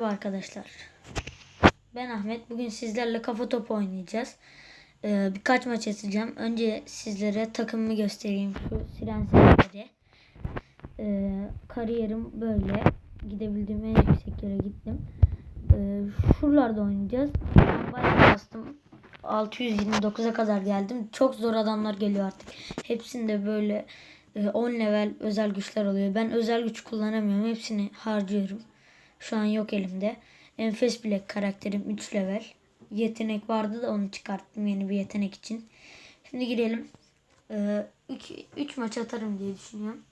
Merhaba arkadaşlar. Ben Ahmet. Bugün sizlerle kafa topu oynayacağız. Ee, birkaç maç atacağım. Önce sizlere takımımı göstereyim. Şu Siren Sefer'i. Ee, kariyerim böyle. Gidebildiğim en yüksek yere gittim. Ee, şuralarda oynayacağız. Ben bayağı bastım. 629'a kadar geldim. Çok zor adamlar geliyor artık. Hepsinde böyle e, 10 level özel güçler oluyor. Ben özel güç kullanamıyorum. Hepsini harcıyorum. Şu an yok elimde. Enfes Black karakterim 3 level. Yetenek vardı da onu çıkarttım yeni bir yetenek için. Şimdi girelim. 3 maç atarım diye düşünüyorum.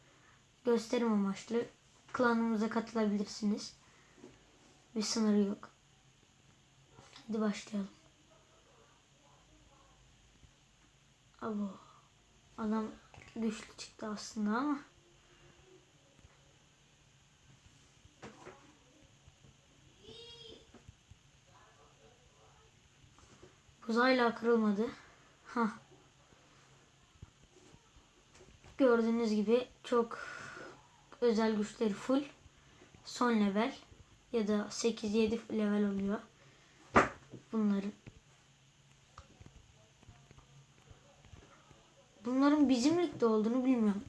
Gösterim amaçlı. Klanımıza katılabilirsiniz. Bir sınırı yok. Hadi başlayalım. Abo. Adam güçlü çıktı aslında ama. Buz hala kırılmadı. Ha. Gördüğünüz gibi çok özel güçleri full. Son level ya da 8-7 level oluyor. Bunların. Bunların bizim ligde olduğunu bilmiyorum.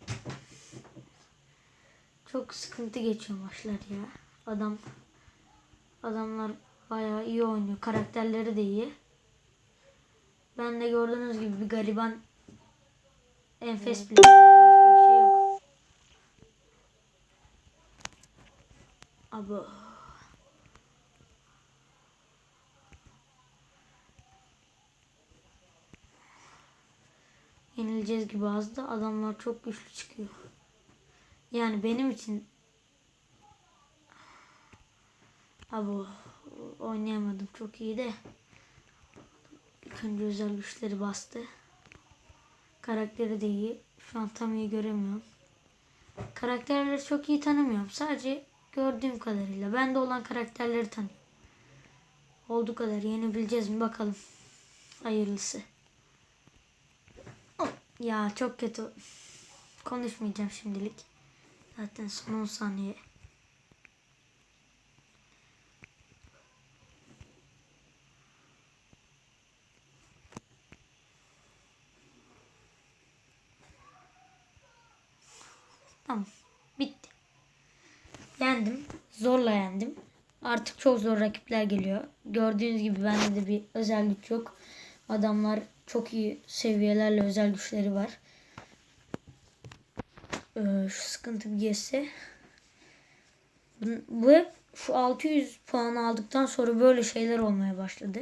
Çok sıkıntı geçiyor maçlar ya. Adam adamlar bayağı iyi oynuyor. Karakterleri de iyi. Ben de gördüğünüz gibi bir gariban enfes bile. Başka bir şey yok. Abo. Yenileceğiz gibi az da adamlar çok güçlü çıkıyor. Yani benim için Abo oynayamadım çok iyi de. İlk özel güçleri bastı. Karakteri de iyi. Şu an tam iyi göremiyorum. Karakterleri çok iyi tanımıyorum. Sadece gördüğüm kadarıyla. Bende olan karakterleri tanıyorum. Olduğu kadar yenebileceğiz mi bakalım. Hayırlısı. Ya çok kötü. Konuşmayacağım şimdilik. Zaten son 10 saniye. Tamam. Bitti. Yendim. Zorla yendim. Artık çok zor rakipler geliyor. Gördüğünüz gibi bende de bir özel güç yok. Adamlar çok iyi seviyelerle özel güçleri var. Ee, şu sıkıntı bir geçse. Bu- hep şu 600 puan aldıktan sonra böyle şeyler olmaya başladı.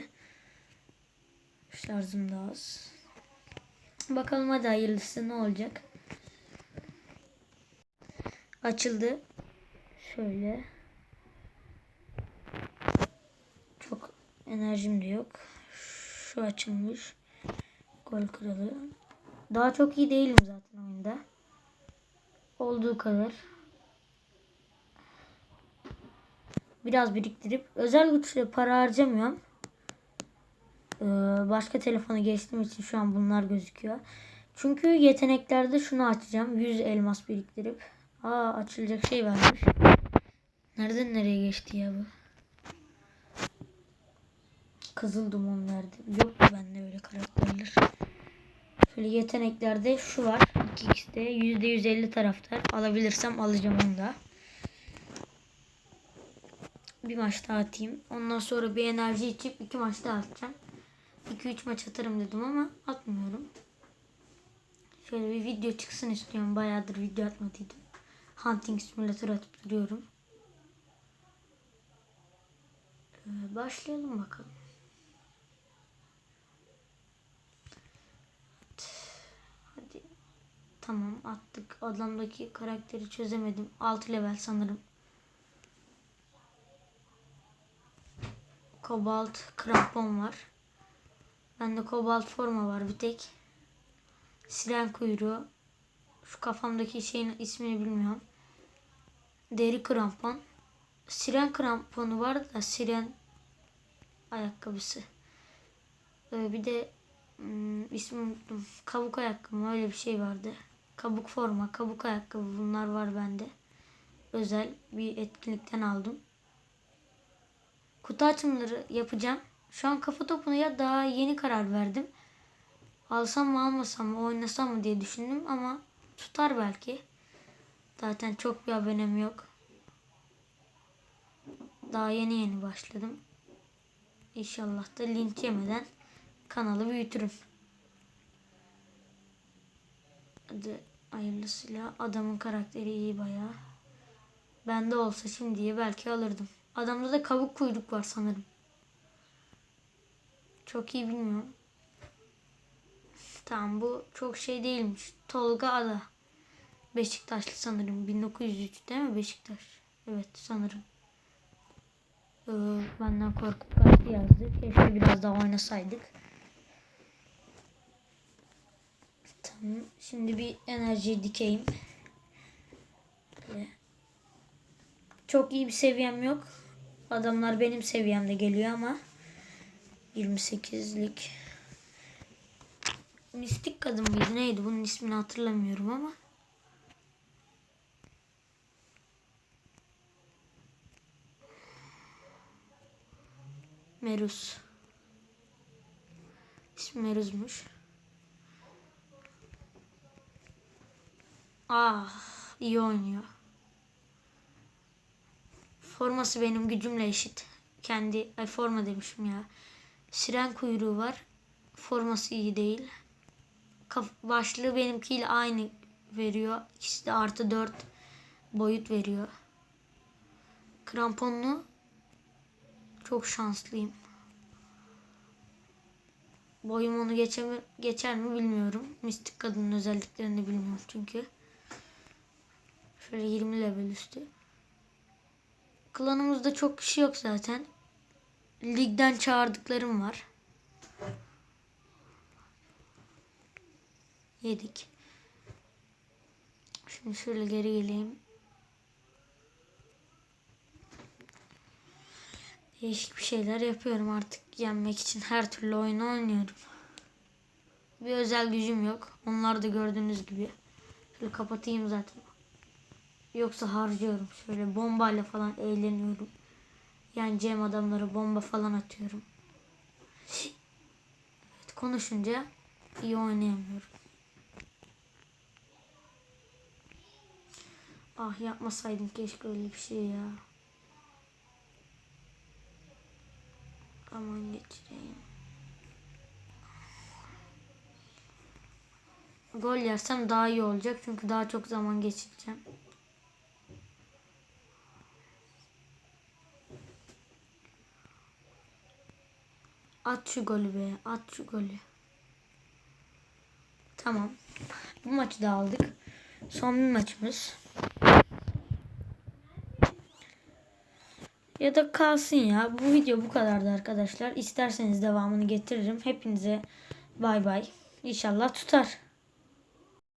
Şarjım da az. Bakalım hadi hayırlısı ne olacak. Açıldı. Şöyle. Çok enerjim de yok. Şu açılmış. Gol kralı. Daha çok iyi değilim zaten oyunda. Olduğu kadar. Biraz biriktirip özel güçle para harcamıyorum. Ee, başka telefona geçtiğim için şu an bunlar gözüküyor. Çünkü yeteneklerde şunu açacağım. 100 elmas biriktirip. Aa açılacak şey varmış. Nereden nereye geçti ya bu? Kızıl duman nerede? Yok mu bende öyle karakterler? Şöyle yeteneklerde şu var. 2x'de %150 taraftar. Alabilirsem alacağım onu da. Bir maç daha atayım. Ondan sonra bir enerji içip iki maç daha atacağım. 2-3 maç atarım dedim ama atmıyorum. Şöyle bir video çıksın istiyorum. Bayağıdır video atmadıydım. Hunting Simulator atıp duruyorum. Ee, başlayalım bakalım. Hadi. Tamam attık. Adamdaki karakteri çözemedim. 6 level sanırım. Kobalt krampon var. Bende kobalt forma var bir tek. Siren kuyruğu. Şu kafamdaki şeyin ismini bilmiyorum. Deri krampon. Siren kramponu var da siren ayakkabısı. Ee, bir de hmm, ismi unuttum. Kabuk ayakkabı öyle bir şey vardı. Kabuk forma, kabuk ayakkabı bunlar var bende. Özel bir etkinlikten aldım. kutu açımları yapacağım. Şu an kafa topunu ya daha yeni karar verdim. Alsam mı almasam mı oynasam mı diye düşündüm ama tutar belki. Zaten çok bir abonem yok. Daha yeni yeni başladım. İnşallah da linç yemeden kanalı büyütürüm. Hadi hayırlısıyla adamın karakteri iyi bayağı. Bende olsa şimdiye belki alırdım. Adamda da kabuk kuyruk var sanırım. Çok iyi bilmiyorum. Tamam bu çok şey değilmiş. Tolga Ada. Beşiktaşlı sanırım. 1903 değil mi Beşiktaş? Evet sanırım. Ee, benden korkup kaçtı yazdı. Keşke biraz daha oynasaydık. Tamam. Şimdi bir enerji dikeyim. Böyle. Çok iyi bir seviyem yok. Adamlar benim seviyemde geliyor ama 28'lik Mistik kadın mıydı neydi bunun ismini hatırlamıyorum ama Meruz İsmi Meruz'muş Ah iyi oynuyor Forması benim gücümle eşit. Kendi ay forma demişim ya. Siren kuyruğu var. Forması iyi değil. Başlığı benimkiyle aynı veriyor. De artı 4 boyut veriyor. Kramponlu çok şanslıyım. Boyum onu geçer mi, geçer mi bilmiyorum. Mistik kadının özelliklerini bilmiyorum çünkü. Şöyle 20 level üstü. Klanımızda çok kişi yok zaten. Ligden çağırdıklarım var. Yedik. Şimdi şöyle geri geleyim. Değişik bir şeyler yapıyorum artık yenmek için. Her türlü oyunu oynuyorum. Bir özel gücüm yok. Onlar da gördüğünüz gibi. Şöyle kapatayım zaten. Yoksa harcıyorum. Şöyle bombayla falan eğleniyorum. Yani Cem adamlara bomba falan atıyorum. Evet, konuşunca iyi oynayamıyorum. Ah yapmasaydım keşke öyle bir şey ya. Aman geçireyim. Gol yersem daha iyi olacak çünkü daha çok zaman geçireceğim. At şu golü be. At şu golü. Tamam. Bu maçı da aldık. Son bir maçımız. Ya da kalsın ya. Bu video bu kadardı arkadaşlar. İsterseniz devamını getiririm. Hepinize bay bay. İnşallah tutar.